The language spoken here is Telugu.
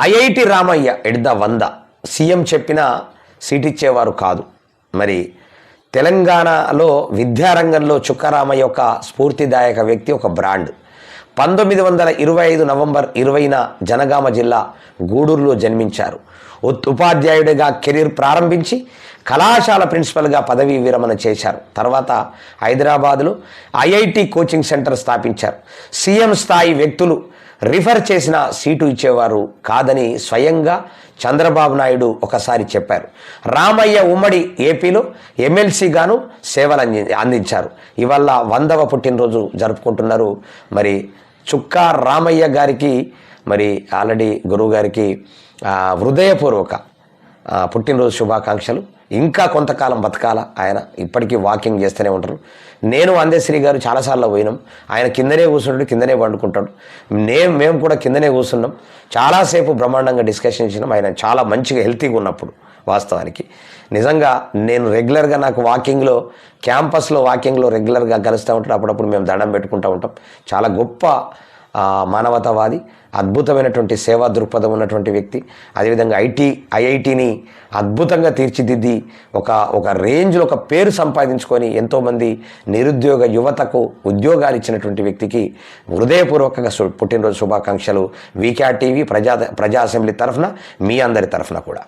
ఐఐటి రామయ్య ఎడ్ద వంద. సీఎం చెప్పిన సీట్ ఇచ్చేవారు కాదు. మరి తెలంగాణలో విద్యారంగంలో చుక్కరామయ్య ఒక స్ఫూర్తిదాయక వ్యక్తి ఒక బ్రాండ్. పంతొమ్మిది వందల ఇరవై ఐదు నవంబర్ ఇరవైన జనగామ జిల్లా గూడూరులో జన్మించారు. ఉపాధ్యాయుడిగా కెరీర్ ప్రారంభించి కళాశాల ప్రిన్సిపల్గా పదవీ విరమణ చేశారు. తర్వాత హైదరాబాదులో ఐఐటి కోచింగ్ సెంటర్ స్థాపించారు. సీఎం స్థాయి వ్యక్తులు రిఫర్ చేసిన సీటు ఇచ్చేవారు కాదని స్వయంగా చంద్రబాబు నాయుడు ఒకసారి చెప్పారు. రామయ్య ఉమ్మడి ఏపీలో ఎమ్మెల్సీగాను సేవలు అంది అందించారు. ఇవల్ల వందవ పుట్టినరోజు జరుపుకుంటున్నారు. మరి చుక్కా రామయ్య గారికి మరి ఆల్రెడీ గురువు గారికి హృదయపూర్వక పుట్టినరోజు శుభాకాంక్షలు. ఇంకా కొంతకాలం బతకాల? ఆయన ఇప్పటికీ వాకింగ్ చేస్తూనే ఉంటారు. నేను అందేశ్రీ గారు చాలాసార్లు పోయినాం. ఆయన కిందనే కూర్చుంటాడు కిందనే పండుకుంటాడు. నేను మేము కూడా కిందనే కూర్చున్నాం. చాలాసేపు బ్రహ్మాండంగా డిస్కషన్ చేసినాం. ఆయన చాలా మంచిగా హెల్తీగా ఉన్నప్పుడు వాస్తవానికి. నిజంగా నేను రెగ్యులర్గా నాకు వాకింగ్లో క్యాంపస్లో వాకింగ్లో రెగ్యులర్గా కలుస్తూ ఉంటాడు. అప్పుడప్పుడు మేము దండం పెట్టుకుంటూ ఉంటాం. చాలా గొప్ప మానవతావాది అద్భుతమైనటువంటి సేవా దృక్పథం ఉన్నటువంటి వ్యక్తి. అదేవిధంగా ఐటీ ఐఐటిని అద్భుతంగా తీర్చిదిద్ది ఒక ఒక రేంజ్లో ఒక పేరు సంపాదించుకొని ఎంతోమంది నిరుద్యోగ యువతకు ఉద్యోగాలు ఇచ్చినటువంటి వ్యక్తికి హృదయపూర్వకంగా పుట్టినరోజు శుభాకాంక్షలు. వీక్యా టీవీ ప్రజా ప్రజా అసెంబ్లీ తరఫున మీ అందరి తరఫున కూడా.